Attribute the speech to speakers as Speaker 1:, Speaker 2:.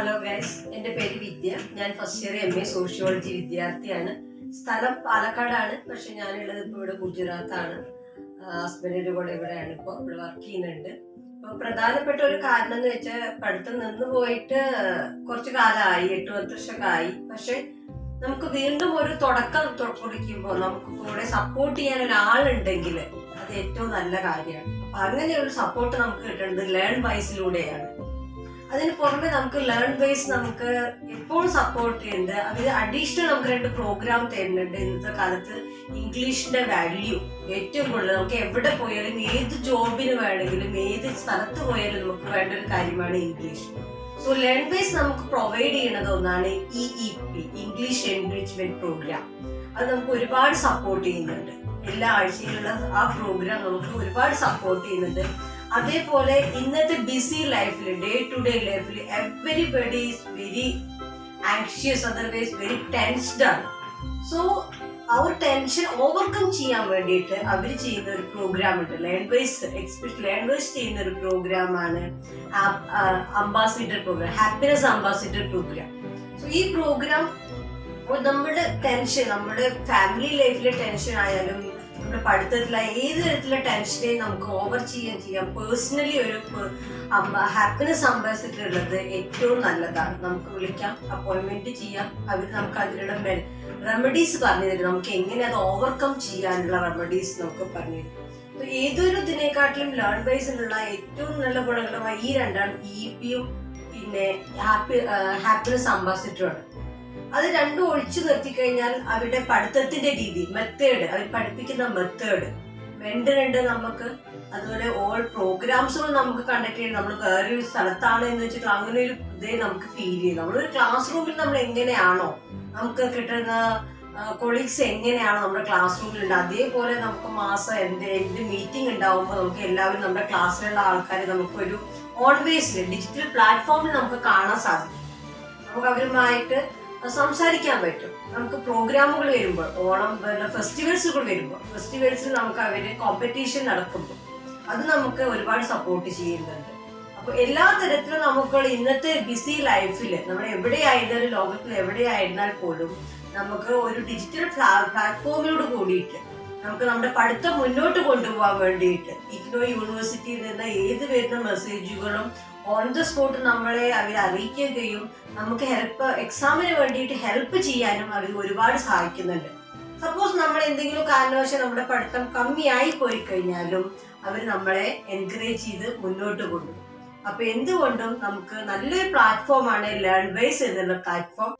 Speaker 1: Hello guys എന്റെ പേര് വിദ്യ. ഞാൻ first year M A sociology വിദ്യാർത്ഥിയാണ്. സ്ഥലം പാലക്കാടാണ്. പക്ഷെ ഞാനുള്ളത് ഇപ്പോൾ ഇവിടെ ഗുജറാത്താണ്. ഹസ്ബൻഡിന്റെ കൂടെ ഇവിടെയാണ് ഇപ്പോൾ ഇവിടെ വർക്ക് ചെയ്യുന്നുണ്ട്. അപ്പോൾ പ്രധാനപ്പെട്ട ഒരു കാരണം എന്ന് വെച്ചാൽ പഠിത്തം നിന്ന് പോയിട്ട് കുറച്ച് കാലമായി എട്ട് പത്ത് വർഷമൊക്കെ ആയി പക്ഷെ നമുക്ക് വീണ്ടും ഒരു തുടക്കം കൊടുക്കുമ്പോൾ നമുക്ക് കൂടെ സപ്പോർട്ട് ചെയ്യാൻ ഒരാളുണ്ടെങ്കിൽ അത് ഏറ്റവും നല്ല കാര്യമാണ്. അപ്പൊ അങ്ങനെ ഒരു സപ്പോർട്ട് നമുക്ക് കിട്ടേണ്ടത് ലേൺ വൈസിലൂടെയാണ് അതിന് പുറമെ നമുക്ക് ലേൺ ബേസ് നമുക്ക് എപ്പോഴും സപ്പോർട്ട് ചെയ്യുന്നുണ്ട്. അതിൽ അഡീഷണൽ നമുക്ക് രണ്ട് പ്രോഗ്രാം തരുന്നുണ്ട്. ഇന്നത്തെ കാലത്ത് ഇംഗ്ലീഷിന്റെ വാല്യൂ ഏറ്റവും കൂടുതൽ. നമുക്ക് എവിടെ പോയാലും ഏത് ജോബിന് വേണമെങ്കിലും ഏത് സ്ഥലത്ത് പോയാലും നമുക്ക് വേണ്ട ഒരു കാര്യമാണ് ഇംഗ്ലീഷ് സോ ലേൺ ബേസ് നമുക്ക് പ്രൊവൈഡ് ചെയ്യുന്നത് ഒന്നാണ് E E P English enrichment programme അത് നമുക്ക് ഒരുപാട് സപ്പോർട്ട് ചെയ്യുന്നുണ്ട്. എല്ലാ ആഴ്ചയിലുള്ള ആ പ്രോഗ്രാം നമുക്ക് ഒരുപാട് സപ്പോർട്ട് ചെയ്യുന്നുണ്ട്. അതേപോലെ ഇന്നത്തെ ബിസി ലൈഫിൽ ഡേ ടു ഡേ ലൈഫിൽ everybody is very anxious otherwise very tensed ആണ്. സോ ആ ഒരു ടെൻഷൻ ഓവർകം ചെയ്യാൻ വേണ്ടിയിട്ട് അവർ ചെയ്യുന്ന ഒരു പ്രോഗ്രാം ഉണ്ട്. ലേൺ വൈസ് എക്സ്പെഷ്യൽ ലേൺ ചെയ്യുന്ന ഒരു പ്രോഗ്രാമാണ് ambassador programme happiness ambassador programme so ഈ പ്രോഗ്രാം നമ്മുടെ ടെൻഷൻ നമ്മുടെ ഫാമിലി ലൈഫിലെ ടെൻഷൻ ആയാലും നമ്മുടെ പഠിത്തത്തിലെ ഏത് തരത്തിലുള്ള ടെൻഷനെയും നമുക്ക് ഓവർ ചെയ്യുകയും ചെയ്യാം. പേഴ്സണലി ഒരു ഹാപ്പിനെസ് ഉള്ളത് ഏറ്റവും നല്ലതാണ്. നമുക്ക് വിളിക്കാം അപ്പോയിൻമെന്റ് ചെയ്യാം. അവർ നമുക്ക് അതിനുള്ള റെമഡീസ് പറഞ്ഞു തരും. നമുക്ക് എങ്ങനെ അത് ഓവർകം ചെയ്യാനുള്ള റെമഡീസ് നമുക്ക് പറഞ്ഞു തരും. അപ്പൊ ഏതൊരു ഇതിനെക്കാട്ടിലും ലേൺ വൈസിലുള്ള ഏറ്റവും നല്ല ഗുണങ്ങളുമായി ഈ രണ്ടാണ് ഇ പിയും പിന്നെ ഹാപ്പി ഹാപ്പിനെസ് അംബാസിഡറുമാണ് അത് രണ്ടും ഒഴിച്ചു നിർത്തി കഴിഞ്ഞാൽ അവരുടെ പഠിത്തത്തിന്റെ രീതി മെത്തേഡ് അവർ പഠിപ്പിക്കുന്ന മെത്തേഡ് രണ്ട് രണ്ട് നമുക്ക് അതുപോലെ ഓൾ പ്രോഗ്രാംസുകൾ നമുക്ക് കണ്ടക്ട് ചെയ്യണം. നമ്മൾ ഒരു സ്ഥലത്താണ് എന്ന് വെച്ചിട്ട് അങ്ങനെ ഒരു ഇതേ നമുക്ക് ഫീൽ ചെയ്യും നമ്മളൊരു ക്ലാസ് റൂമിൽ നമ്മൾ എങ്ങനെയാണോ നമുക്ക് കിട്ടുന്ന കൊളീഗ്സ് എങ്ങനെയാണോ നമ്മുടെ ക്ലാസ് റൂമിലുണ്ട് അതേപോലെ നമുക്ക് മാസം എന്ത് എന്ത് മീറ്റിംഗ് ഉണ്ടാവുമ്പോൾ നമുക്ക് എല്ലാവരും നമ്മുടെ ക്ലാസ്സിലുള്ള ആൾക്കാരെ നമുക്കൊരു ഓൺവേസിൽ ഡിജിറ്റൽ പ്ലാറ്റ്ഫോമിൽ നമുക്ക് കാണാൻ സാധിക്കും. നമുക്ക് അവരുമായിട്ട് സംസാരിക്കാൻ പറ്റും. നമുക്ക് പ്രോഗ്രാമുകൾ വരുമ്പോൾ ഓണം പിന്നെ ഫെസ്റ്റിവൽസുകൾ വരുമ്പോൾ ഫെസ്റ്റിവൽസിൽ നമുക്ക് അവർ കോമ്പറ്റീഷൻ നടക്കുമ്പോൾ അത് നമുക്ക് ഒരുപാട് സപ്പോർട്ട് ചെയ്യുന്നുണ്ട്. അപ്പൊ എല്ലാ തരത്തിലും നമുക്ക് ഇന്നത്തെ ബിസി ലൈഫിൽ നമ്മൾ എവിടെയായിരുന്നാലും ലോകത്തിൽ എവിടെയായിരുന്നാൽ പോലും നമുക്ക് ഒരു ഡിജിറ്റൽ പ്ലാറ്റ്ഫോമിലൂടെ കൂടിയിട്ട് നമുക്ക് നമ്മുടെ പഠിത്തം മുന്നോട്ട് കൊണ്ടുപോകാൻ വേണ്ടിയിട്ട്. ഇഗ്നോ യൂണിവേഴ്സിറ്റിയിൽ നിന്ന് ഏത് വരുന്ന മെസ്സേജുകളും ഓൺ ദ സ്പോട്ട് നമ്മളെ അവർ അറിയിക്കുകയും നമുക്ക് ഹെൽപ്പ് എക്സാമിന് വേണ്ടിയിട്ട് ഹെൽപ്പ് ചെയ്യാനും അവർ ഒരുപാട് സഹായിക്കുന്നുണ്ട്. സപ്പോസ് നമ്മൾ എന്തെങ്കിലും കാരണവശാൽ നമ്മുടെ പഠിത്തം കമ്മിയായി പോയി കഴിഞ്ഞാലും അവർ നമ്മളെ എൻകറേജ് ചെയ്ത് മുന്നോട്ട് കൊണ്ടുപോകും. അപ്പൊ എന്തുകൊണ്ടും നമുക്ക് നല്ലൊരു പ്ലാറ്റ്ഫോമാണ് ലേൺ ബേസ് എന്നുള്ള പ്ലാറ്റ്ഫോം